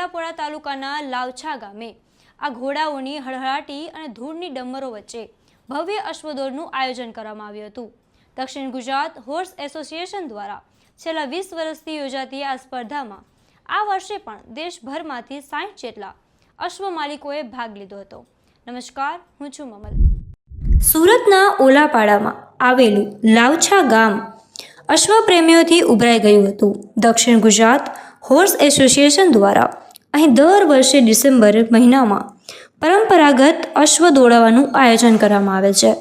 ઓલાપોડા તાલુકાના લાવછા ગામે. આ ઘોડાઓની હળહળાટી અને ધૂળની ડમરો વચ્ચે ભવ્ય અશ્વદોડનું આયોજન કરવામાં આવ્યું હતું. દક્ષિણ ગુજરાત હોર્સ એસોસિએશન દ્વારા છેલ્લા વીસ વર્ષથી યોજાતી આ સ્પર્ધામાં આ વર્ષે પણ દેશભરમાંથી સાઠ જેટલા અશ્વ માલિકોએ ભાગ લીધો હતો. નમસ્કાર, હું છું મમલ. સુરતના ઓલાપાડામાં આવેલું લાવછા ગામ અશ્વપ્રેમીઓથી ઉભરાઈ ગયું હતું. દક્ષિણ ગુજરાત હોર્સ એસોસિએશન દ્વારા અહીં દર વર્ષે ડિસેમ્બર મહિનામાં પરંપરાગત અશ્વ દોડાવાનું આયોજન કરવામાં આવે છે.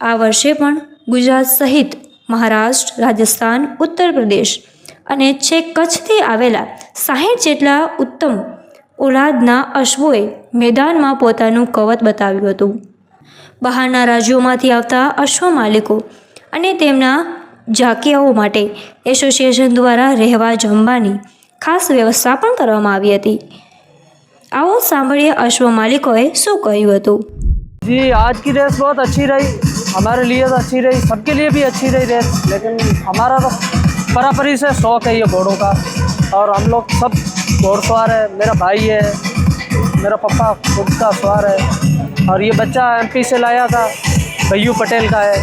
આ વર્ષે પણ ગુજરાત સહિત મહારાષ્ટ્ર, રાજસ્થાન, ઉત્તર પ્રદેશ અને છેક કચ્છથી આવેલા સાહીઠ જેટલા ઉત્તમ ઓલાદના અશ્વોએ મેદાનમાં પોતાનું કવચ બતાવ્યું હતું. બહારના રાજ્યોમાંથી આવતા અશ્વ માલિકો અને તેમના ઝાંકિયાઓ માટે એસોસિએશન દ્વારા રહેવા જમવાની ખાસ વ્યવસ્થા પણ કરવામાં આવી હતી આવો સાંભળીએ અશ્વ માલિકોએ શું કહ્યું હતું जी आज की रेस बहुत अच्छी रही हमारे लिए तो अच्छी रही सबके लिए भी अच्छी रही रेस लेकिन हमारा तो परापरी से शौक है ये घोड़ों का और हम लोग सब घोड़सवार है मेरा भाई है मेरा पापा खुद का सवार है और ये बच्चा एमपी से लाया था भैयू पटेल का है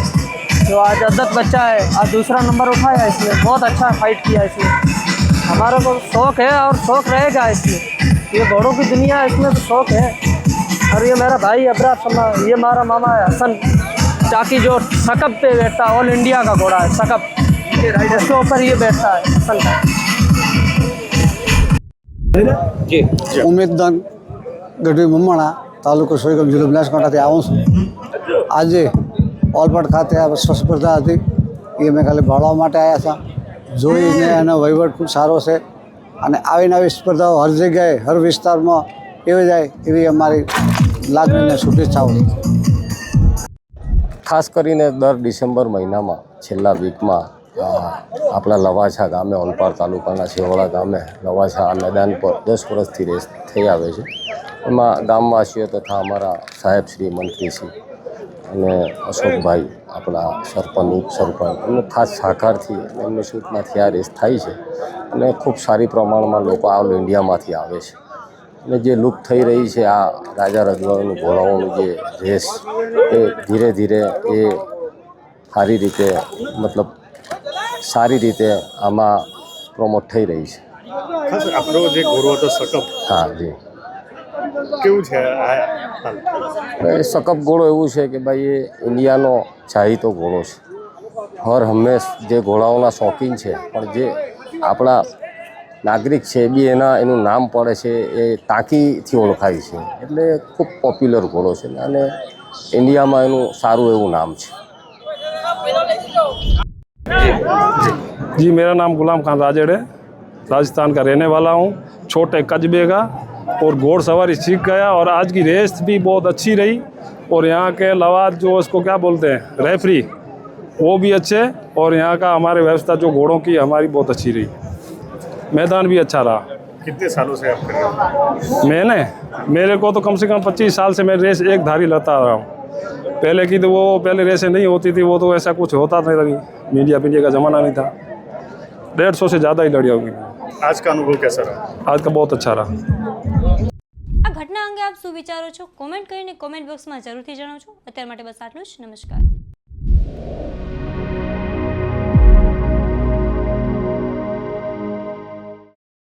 जो आज अदत बच्चा है आज दूसरा नंबर उठाया इसने बहुत अच्छा फाइट किया इसने हमारा को शौक है और शौक रहेगा इसमें ये घोड़ों की दुनिया है इसमें तो शौक है और ये मेरा भाई अबरा समा ये हमारा मामा है हसन चाकी जो सकब पे बैठता है ऑल इंडिया का घोड़ा है सकब इसके ऊपर ये बैठता है हसन का ઉમેદદાન ગઢવી મમ્માણા તાલુકો સોયગામ જિલ્લો બનાસકાંઠાથી આવું છું આજે ઓલપાડ ખાતે આ અશ્વ સ્પર્ધા હતી એ અમે ખાલી ભાળવા માટે આવ્યા હતા જોઈને એનો વહીવટ ખૂબ સારો છે. અને આવીને આવી સ્પર્ધાઓ હર જગ્યાએ હર વિસ્તારમાં એવી જાય એવી અમારી લાગણીને શુભેચ્છાઓ છે. ખાસ કરીને દર ડિસેમ્બર મહિનામાં છેલ્લા વીકમાં આપણા લવાછા ગામે ઓલપાડ તાલુકાના શેવડા ગામે લવાછા મેદાન પર દસ વર્ષથી રેસ થઈ આવે છે. એમાં ગામવાસીઓ તથા અમારા સાહેબ શ્રી મંત્રીશ્રી અને અશોકભાઈ આપણા સરપંચ ઉપસરપંચ એમનો ખાસ સહકારથી એમની સૂચનાથી આ રેસ થાય છે. અને ખૂબ સારી પ્રમાણમાં લોકો ઓલ ઇન્ડિયામાંથી આવે છે. અને જે લુપ્ત થઈ રહી છે આ રાજા રજવાડાનું ઘોડાઓનું જે રેસ એ ધીરે ધીરે એ સારી રીતે મતલબ સારી રીતે આમાં પ્રમોટ થઈ રહી છે. આપણો જે ઘોડો હતો સકપ હા જી. કેવું છે આ હાલ એ સકપ ઘોડો એવું છે કે ભાઈ એ ઇન્ડિયાનો ચાહીતો ઘોડો છે હર હંમેશ જે ઘોડાઓના શોખીન છે પણ જે આપણા નાગરિક છે એ બી એના એનું નામ પડે છે એ ટાંકીથી ઓળખાય છે એટલે ખૂબ પોપ્યુલર ઘોડો છે અને ઇન્ડિયામાં એનું સારું એવું નામ છે जी मेरा नाम गुलाम खान राजड़ है राजस्थान का रहने वाला हूँ छोटे कस्बे का और घोड़सवारी सीख गया और आज की रेस भी बहुत अच्छी रही। और यहाँ के लवाद जो इसको क्या बोलते हैं रेफरी वो भी अच्छे और यहाँ का हमारे व्यवस्था जो घोड़ों की हमारी बहुत अच्छी रही। मैदान भी अच्छा रहा। कितने सालों से आप कर रहे हो? मैंने मेरे को तो कम से कम पच्चीस साल से मैं रेस एक धारी लड़ता आ रहा हूँ। पहले की तो वो पहले रेसें नहीं होती थी वो तो ऐसा कुछ होता नहीं मीडिया मीडिया का ज़माना नहीं था। डेढ़ सौ से ज़्यादा ही लड़ी होगी। आज का अनुभव कैसा रहा? आज का बहुत अच्छा रहा। આ ઘટના અંગે આપ શું વિચારો છો? કોમેન્ટ કરીને કોમેન્ટ બોક્સમાં જરૂરથી જણાવજો. અત્યાર માટે બસ આટલું જ. નમસ્કાર.